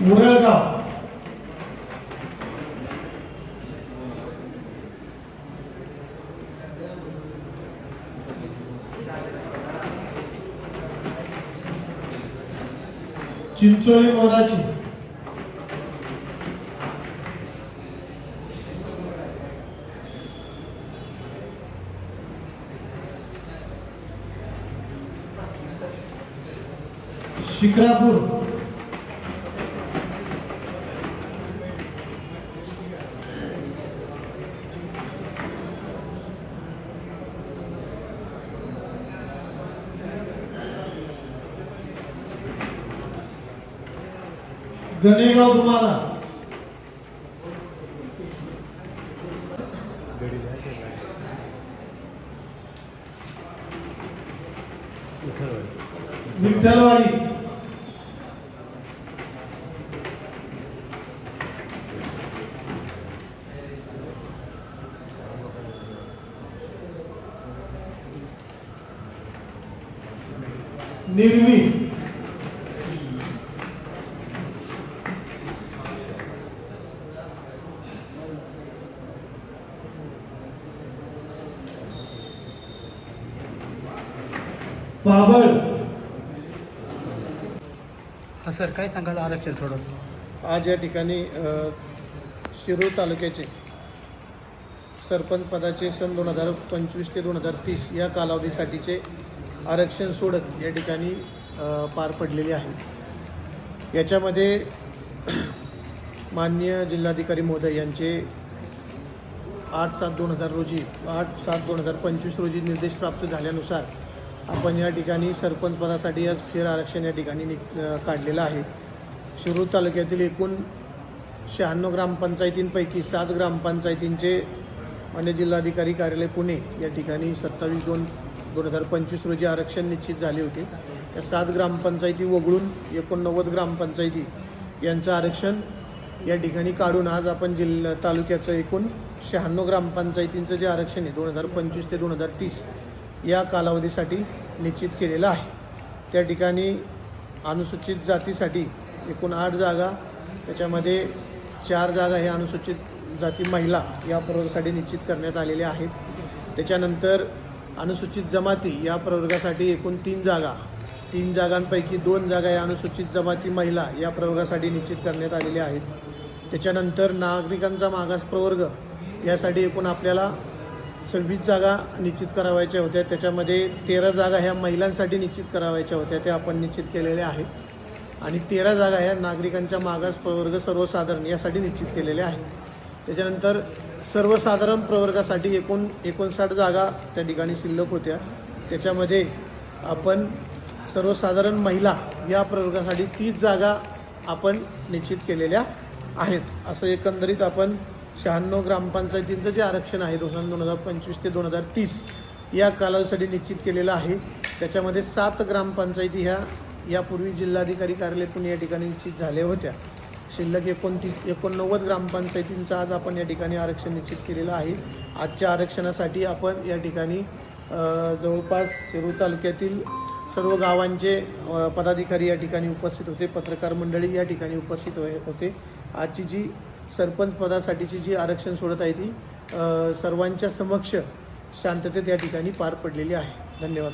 मुरळगाव. चिंचोली मोराची शिक्रापूर गणेगाव तुम्हाला. विठ्ठलवाडी. निर्वी. पाबळ. हा सर काय सांगाल आरक्षण सोडत आज या ठिकाणी शिरूर तालुक्याचे सरपंच पदाचे सन दोन हजार पंचवीस ते दोन हजार तीस या कालावधीसाठीचे आरक्षण सोडत या ठिकाणी पार पडलेले आहे. याच्यामध्ये माननीय जिल्हाधिकारी महोदय यांचे आठ सात दोन हजार रोजी आठ सात दोन हजार पंचवीस रोजी निर्देश प्राप्त झाल्यानुसार आपण या ठिकाणी सरपंचपदासाठी आज फेर आरक्षण या ठिकाणी नि काढलेलं आहे. शिरूर तालुक्यातील एकूण शहाण्णव ग्रामपंचायतींपैकी सात ग्रामपंचायतींचे मान्य जिल्हाधिकारी कार्यालय पुणे या ठिकाणी सत्तावीस दोन दोन हजार पंचवीस रोजी आरक्षण निश्चित झाले होते. त्या सात ग्रामपंचायती वगळून एकोणनव्वद ग्रामपंचायती यांचं आरक्षण या ठिकाणी काढून आज आपण जिल्हा तालुक्याचं एकूण शहाण्णव ग्रामपंचायतींचं जे आरक्षण आहे दोन हजार पंचवीस ते दोन हजार तीस या कालावधीसाठी निश्चित केलेलं आहे. त्या ठिकाणी अनुसूचित जातीसाठी एकूण आठ जागा त्याच्यामध्ये चार जागा हे अनुसूचित जाती महिला या प्रवर्गासाठी निश्चित करण्यात आलेल्या आहेत. त्याच्यानंतर अनुसूचित जमाती या प्रवर्गासाठी एकूण तीन जागा तीन जागांपैकी दोन जागा या अनुसूचित जमाती महिला या प्रवर्गासाठी निश्चित करण्यात आलेल्या आहेत. त्याच्यानंतर नागरिकांचा मागास प्रवर्ग यासाठी एकूण आपल्याला सव्वीस जागा निश्चित करावायच्या होत्या. त्याच्यामध्ये तेरा जागा ह्या महिलांसाठी निश्चित करावायच्या होत्या. त्या आपण निश्चित केलेल्या आहेत. आणि तेरा जागा ह्या नागरिकांच्या मागास प्रवर्ग सर्वसाधारण यासाठी निश्चित केलेल्या आहेत. त्याच्यानंतर सर्वसाधारण प्रवर्गासाठी एकूण एकोणसाठ जागा त्या ठिकाणी शिल्लक होत्या. त्याच्यामध्ये आपण सर्वसाधारण महिला या प्रवर्गासाठी तीस जागा आपण निश्चित केलेल्या आहेत. असं एकंदरीत आपण शहाण्णव ग्रामपंचायतींचं जे आरक्षण आहे दोन दोन हजार पंचवीस ते दोन हजार तीस या कालावधीसाठी निश्चित केलेलं आहे. त्याच्यामध्ये सात ग्रामपंचायती ह्या यापूर्वी जिल्हाधिकारी कार्यालय पुणे या ठिकाणी निश्चित झाल्या होत्या. शिल्लक एकोणतीस एकोणनव्वद ग्रामपंचायतींचं आज आपण या ठिकाणी आरक्षण निश्चित केलेलं आहे. आजच्या आरक्षणासाठी आपण या ठिकाणी जवळपास शिरूर तालुक्यातील सर्व गावांचे पदाधिकारी या ठिकाणी उपस्थित होते. पत्रकार मंडळी या ठिकाणी उपस्थित होते. आजची जी सरपंच पदासाठीची जी आरक्षण सोडत आहे ती सर्वांच्या समक्ष शांततेत या ठिकाणी पार पडलेली आहे. धन्यवाद.